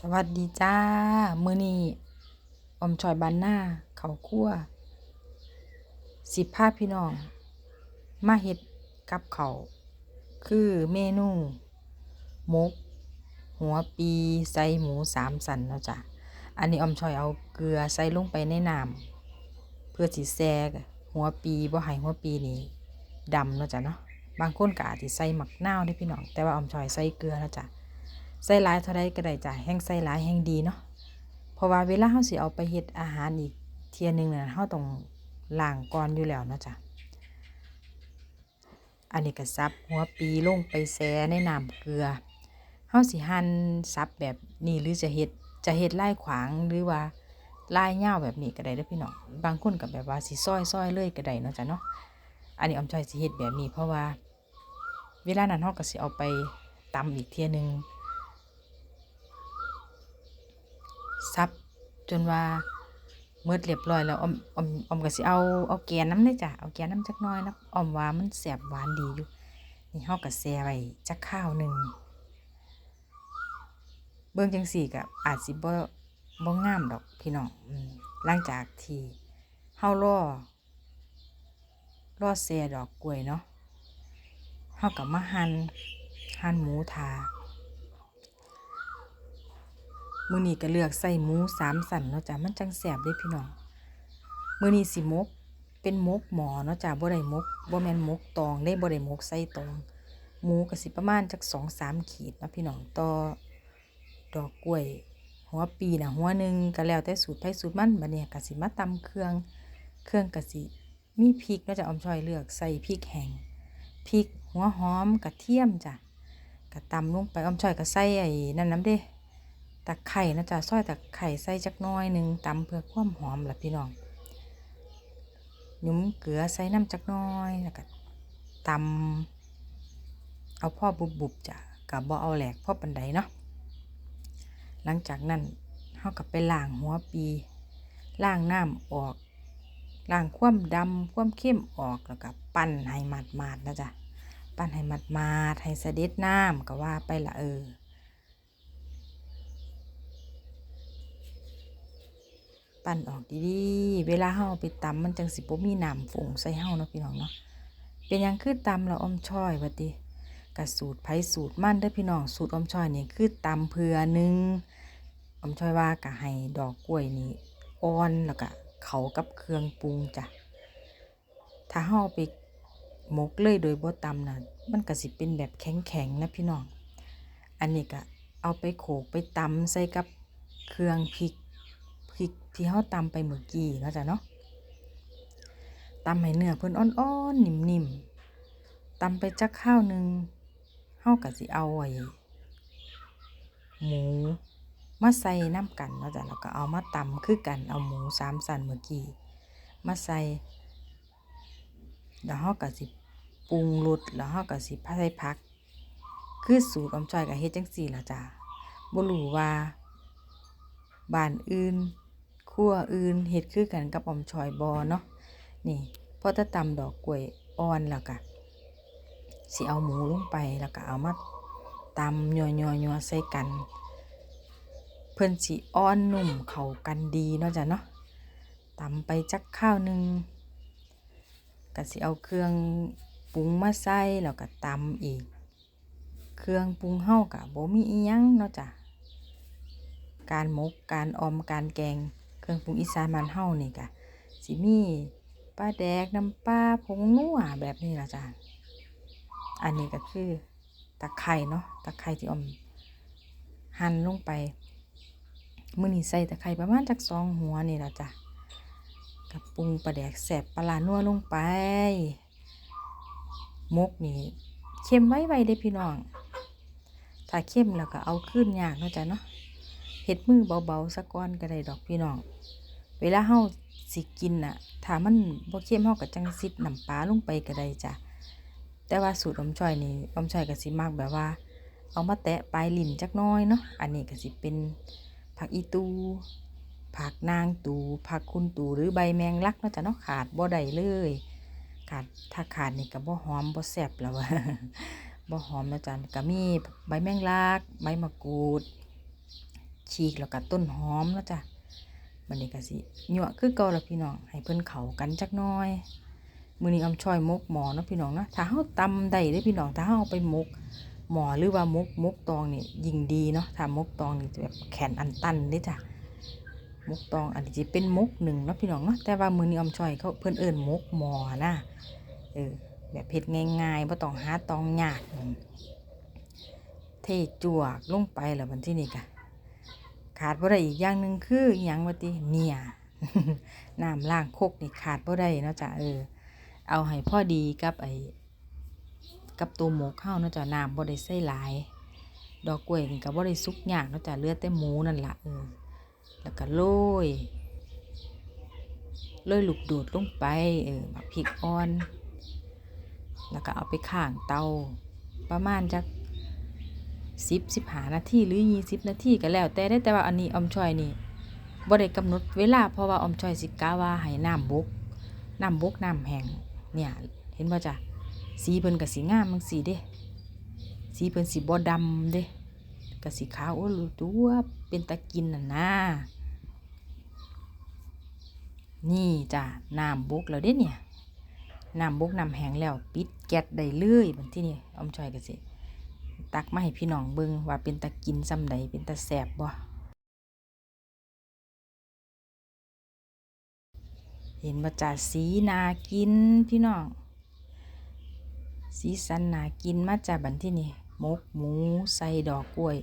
สวัสดีจ้า มื้อนี้ออมชอยบ้านหน้าเขาคั่ว สิพาพี่น้อง มาเฮ็ดกับเขาคือเมนูมก หัวปีใส่หมูสามสันเนาะจ้ะ อันนี้ออมชอยเอาเกลือใส่ลงไปในน้ำเพื่อสิแซ่หัวปีบ่ให้หัวปีนี่ดำเนาะจ้ะเนาะบางคนก็อาจสิใส่หมักนาวด้พี่น้อง แต่ว่าออมชอยใส่เกลือนะจ้ะ ใส่หลายเท่าใดก็ได้จ้ะแห้งใส่หลายแห้งดีเนาะเพราะว่าเวลาเฮาสิเอาไปเฮ็ดอาหารอีกเที่ยหนึงน่ะเฮาต้องล้างก่อนอยู่แล้วเนาะจ้ะอันนี้ก็สับหัวปีลงไปแช่ในน้ำเกลือเฮาสิหั่นสับแบบนี้หรือจะเฮ็ดจะเฮ็ดลายขวางหรือว่าลายยาแบบนี้ก็ได้เด้อพี่น้อง บางคนก็แบบว่าสิซอยๆเลยก็ได้เนาะจ้ะเนาะ อันนี้อมชอยสิเฮ็ดแบบนี้เพราะว่า เวลานั้นเฮาก็สิเอาไปตำอีกเที่ยหนึง ซับจนว่าเมื่อเรียบร้อยแล้วออมออมอมก็สิเอาเอาแกนน้ำเลยจ้ะเอาแกนน้ำจักน้อยนะอมว่ามันแสบหวานดีอยู่ นี่เฮาก็แช่ไว้จักข้าวหนึ่งเบิ่งจังสี่ก็อาจสิบ่บ่งามดอกพี่น้องหลังจากที่เฮารอรอแช่ดอกกล้วยเนาะเฮาก็มาหันหันหมูทา มื้อนี้ก็เลือกใส่หมูสามสันเนาะจ้ะมันจังแซบเด้พี่น้องมื้อนี้สิมก เป็นมกหมอเนาะจ้ะบ่ได้มกบ่แม่นมกตองได้บ่ได้มกใส่ตองหมูก็สิประมาณจัก2-3ขีดเนาะพี่น้องต่อดอกกล้วย หัวปีนะหัวหนึ่งก็แล้วแต่สูตรไผสูตรมันบัดนี้ก็สิมาตำเครื่อง เครื่องก็สิมีพริกเนาะจ้ะอมชอยเลือกใส่พริกแห้งพริกหัวหอมกระเทียมจ้ะก็ตำลงไปอมชอยก็ใส่ไอ้นั่นนำเด้ ตะไคร่นะจ๊ะซอยตะไคร่ใส่จักน้อยหนึ่งตำเพื่อความหอมล่ะพี่น้องหยุ้มเกลือใส่น้ำจักน้อยแล้วก็ตำเอาพ่อบุบบุบๆจ้ะกับบ่เอาแหลกพ่อปันไดเนาะหลังจากนั้นเฮากับไปล้างหัวปีล้างน้ำออกล้างความดำความเข้มออกแล้วก็ปั้นให้หมาดๆนะจ๊ะปั้นให้หมาดๆให้เสด็จน้ำก็ว่าไปละเออ ปั้นออกดีๆ เวลาเฮาเอไปตำมันจังสิบ่มีน้ำฝงใส่เฮาเนาะพี่น้องเนาะ เป็นหยังคือตำแล้วอมช้อยว่าติกะสูตรไผสูตรมันเด้อพี่น้อง สูตรอมช้อยนี่คือตำเพื่อหนึงอมช้อยว่าก็ให้ดอกกล้วยนี่อ่อนแล้วก็เขากับเครื่องปรุงจ้ะ ถ้าเฮาเอไปหมกเลยโดยบ่ตำน่ะมันก็สิเป็นแบบแข็งๆนะพี่น้อง อันนี้ก็เอาไปโขลกไปตำใส่กับเครื่องพริก พริกที่เฮาตำไปเมื่อกี้เนาะจ้ะเนาะตำให้เนื้อเพิ่นอ่อนๆนิ่มๆตำไปจักข้าวหนึ่งเฮาก็สิเอาไอ้หมูมาใส่น้ำกันเนาะจ้ะแล้วก็เอามาตำคือกันเอาหมูสามสันเมื่อกี้มาใส่แล้วเฮาก็สิปรุงรสแล้วเฮาก็สิใส่ผัก คือสูตรอมจอยก็เฮ็ดจังซี่ล่ะจ้ะบ่รู้ว่าบ้านอื่น ครัวอื่นเฮ็ดคือกันกับออมชอยบอเนาะนี่พอถ้าตำดอกกล้วยอ่อนแล้วก็สิเอาหมูลงไปแล้วก็เอามาตำยัวๆๆใส่กัน เพิ่อนสิอ่อนนุ่มเข้ากันดีเนาะจ้ะเนาะตำไปจักข้าวหนึงก็สิเอาเครื่องปรุงมาใส่แล้วก็ตำอีก เครื่องปรุงเฮาก็บ่มีอิหยังเนาะจ้ะการหมกการออมการแกง เครื่องปรุงอีสานบ้านเฮานี่ก็สิมีปลาแดกน้ำปลาผงนัวแบบนี้ล่ะจ้ะอันนี้ก็คือตะไคร่เนาะตะไคร่ที่อมหั่นลงไปมื้อนี้ใส่ตะไคร่ประมาณจักสองหัวนี่ล่ะจ้ะกับปรุงปลาแดกแซ่บปลานัวลงไปมกนี่เข้มไว้ๆเด้พี่น้อง ถ้าเข้มแล้วก็เอาขึ้นยากเนาะจ้ะเนาะ เฮ็ดมือเบาๆสักก้อนก็ได้ดอกพี่น้อง เวลาเฮาสิกินน่ะ ถ้ามันบ่เค็มเฮาก็จังซิดน้ำปลาลงไปก็ได้จ้ะ แต่ว่าสูตรอมช้อยนี่อมช้อยก็สิมักแบบว่า เอามาแตะปลายลิ้นจักน้อยเนาะ อันนี้ก็สิเป็นผักอีตู ผักนางตู ผักคุณตูหรือใบแมงลักเนาะจ้ะเนาะขาดบ่ได้เลย ขาดถ้าขาดนี่ก็บ่หอมบ่แซ่บแล้วอะบ่หอมแล้วจ้ะก็มีใบแมงลัก ใบมะกรูด ฉีกแล้วก็ต้นหอมเนาะจ้ะบัดนี้ก็สิยั่วคือเก่าล่ะพี่น้องให้เพิ่นเขากันจักน่อยมือนี้อำช่อยมกหมอเนาะพี่น้องเนาะถ้าเฮาตำได้เด้พี่น้องถ้าเฮาเอาไปมกหมอหรือว่ามกมกตองนี่ยิ่งดีเนาะถ้ามกตองนี่จะแบบแขนอันตันเด้จ้ะมกตองอันนี้สิเป็นมกหนึ่งเนาะพี่น้องเนาะแต่ว่ามือนี้อำช่อยเขาเพิ่นเอิ้นมกหมอนะเออแบบเฮ็ดง่ายๆบ่ต้องหาตองยากเทจวกลงไปแล้วบันที่นี่กะ ขาดบ่ได้อีกอย่างหนึ่งคืออหยังว่าติเนี่ยน้ำล้างคกนี่ขาดบ่ได้เนาะจ้ะเออ เอาให้พ่อดีกับไอ้กับตัวหมูข้าวเนาะจ้ะน้ำบ่ได้ใส่หลาย ดอกกล้วยนี่ก็บ่ได้สุกยากเนาะจ้ะเหลือแต่หมูนั่นล่ะเออแล้วก็โรยโรยลูกดูดลงไปเออบักพริกอ่อน แล้วก็เอาไปข้างเตาประมาณจัก สิบสิบหานาทีหรือยี่สิบนาทีก็แล้ว แต่ได้แต่ว่าอันนี้อมชอยนี่บ่ได้กำหนดเวลาเพราะว่าอมชอยสิกาว่าให้น้ำบุกน้ำบุกน้ำแห้งเนี่ย เห็นบ่จ้ะสีเพิ่นก็สีงามจังสีเด้สีเพิ่นสีบ่ดำเด้ก็สีขาวโอ้รู้ตัวเป็นตะกินน่ะนะนี่จ้ะน้ำบุกแล้วเด้เนี่ยน้ำบุกน้ำแห้งแล้ว ปิดแก๊สได้เลยบัดที่นี่อมชอยก็สิ ตักมาให้พี่น้องเบิงว่าเป็นตะกินซำใดเป็นตะแสบบ่เห็นบ่จ่าสีนากินพี่น้องสีสันนากินมาจากบันที่นี่หมกหมูใส่ดอกกล้วย